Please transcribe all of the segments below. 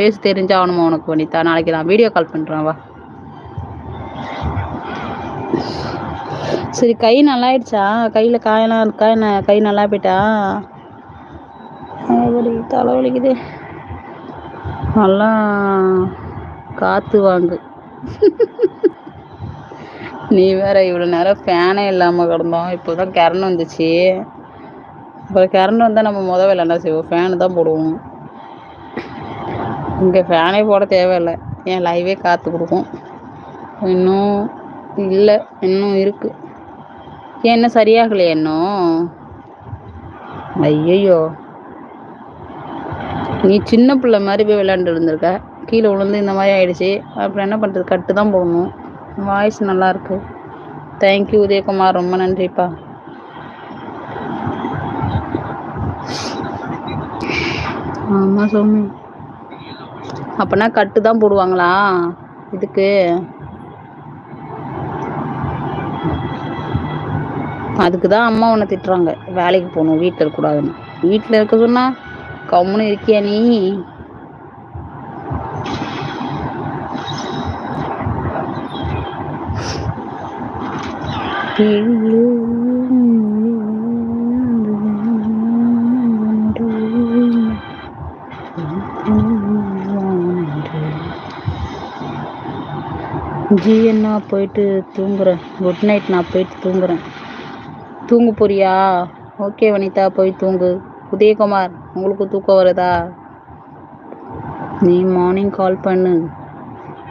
பேச தெரிஞ்சாகணுமா உனக்கு வனிதா? நாளைக்கு நான் வீடியோ கால் பண்ணுறேன் வா. சரி கை நல்லா ஆயிடுச்சா கையில் காயெல்லாம் இருக்கா? என்ன கை நல்லா போயிட்டா? தலை தலைவலிக்குது நல்லா காற்று வாங்கு. நீ வேற இவ்வளோ நேரம் ஃபேனே இல்லாமல் கிடந்தோம். இப்போ தான் கரண்ட் வந்துச்சு. அப்புறம் கரண்ட் வந்தால் நம்ம முதல் வேலை என்ன செய்வோம்? ஃபேனு தான் போடுவோம். இங்கே ஃபேனே போட தேவையில்லை. என் லைவே காற்று கொடுக்கும். இன்னும் இல்லை இன்னும் இருக்குது ஏன் இன்னும் சரியாகலையா இன்னும்? ஐயையோ. நீ சின்ன பிள்ளை மாதிரி போய் விளையாண்டு இருந்திருக்க. கீழே விழுந்து இந்த மாதிரி ஆயிடுச்சு. அப்புறம் என்ன பண்ணுறது கட்டு தான் போடணும். வாய்ஸ் நல்லாயிருக்கு தேங்க்யூ உதயகுமார். ரொம்ப நன்றிப்பா. ஆமாம் சொன்னேன் அப்போனா கட்டு தான் போடுவாங்களா? இதுக்கு. அதுக்கு தான் அம்மா உன்னை திட்டுறாங்க. வேலைக்கு போகணும் வீட்டில் இருக்கக்கூடாதுன்னு. வீட்டில் இருக்க சொன்னா கம்முன்னு இருக்கியா நீ? ஜி நான் போயிட்டு தூங்குறேன் குட் நைட் நான் போயிட்டு தூங்குறேன். தூங்க போறியா? ஓகே வனிதா போய் தூங்கு. உதயகுமார் உங்களுக்கு தூக்கம் வருதா? நீ மார்னிங் கால் பண்ணு.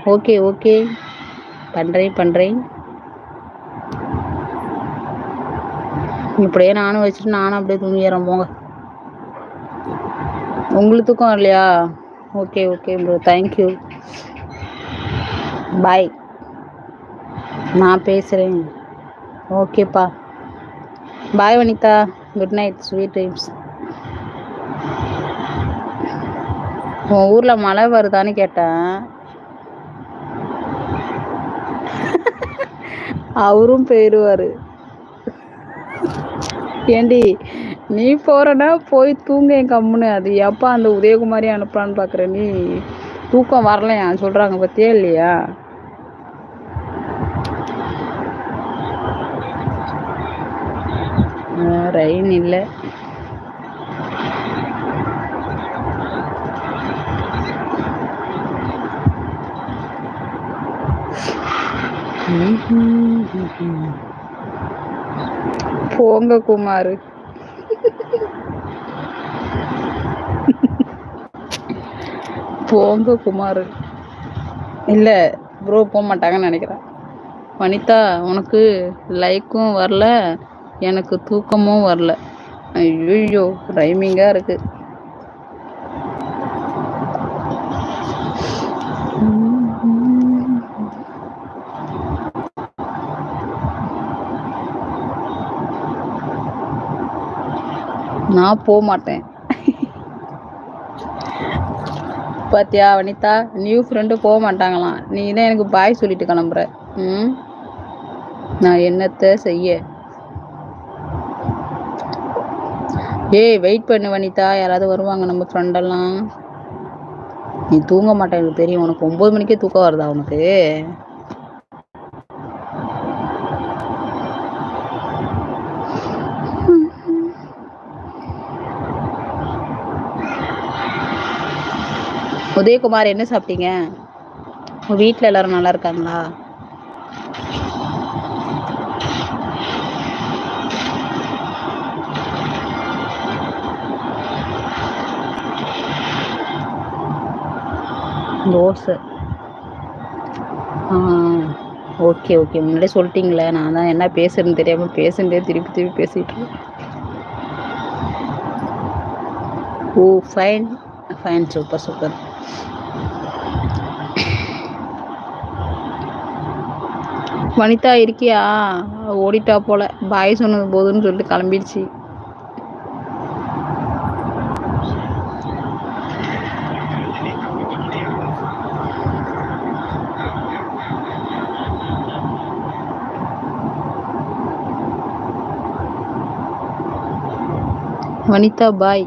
ஓகே ஓகே பண்ணுறேன் பண்ணுறேன் இப்படியே நானும் வச்சுட்டு நானும் அப்படியே தூங்கிடுறேன் போங்க. உங்களுக்கு தூக்கம் இல்லையா okay okay bro thank you bye நான் பேசுகிறேன் ஓகேப்பா. Bye Vanitha. Good night sweet dreams உன் ஊரில் மழை வருதான்னு கேட்டேன். அவரும் போயிடுவார். ஏண்டி நீ போறனா போய் தூங்க என் கம்முன்னு. அது எப்போ அந்த உதயகுமாரி அனுப்பலான்னு பார்க்குற நீ? தூக்கம் வரலையா? சொல்கிறாங்க பத்தியா இல்லையா? ரெயின் இல்லை போங்க குமார். போங்க குமார். இல்லை ப்ரோ போக மாட்டாங்கன்னு நினைக்கிறேன். வனிதா உனக்கு லைக்கும் வரல. எனக்கு தூக்கமும் வரல. ஐயோ ரைமிங்காக இருக்கு. நான் போக மாட்டேன் பாத்தியா வனிதா நியூ ஃப்ரெண்டு போக மாட்டாங்களாம் நீ தான் எனக்கு பாய் சொல்லிட்டு கிளம்புற. ம்? நான் என்னத்தை செய்ய? ஏய் வெயிட் பண்ணு வனிதா. யாராவது வருவாங்க நம்ம ஃப்ரெண்டெல்லாம் நீ தூங்க மாட்டேன் எனக்கு தெரியும். உனக்கு ஒம்பது மணிக்கே தூக்கம் வருதா உனக்கு? உதயகுமார் என்ன சாப்பிட்டீங்க? உங்கள் வீட்டில் எல்லாரும் நல்லா இருக்காங்களா? தோசை. ஆ ஓகே ஓகே. முன்னாடியே சொல்லிட்டீங்களே நான் தான் என்ன பேசுறேன்னு தெரியாமல் பேசுனதே திருப்பி திருப்பி பேசிகிட்டு இருக்கேன். ஓ fine fine super super Vanitha இருக்கியா? ஓடிட்டா போல. பாய் சொன்னது போதுன்னு சொல்லிட்டு கிளம்பிடுச்சு. வனிதா பாய்.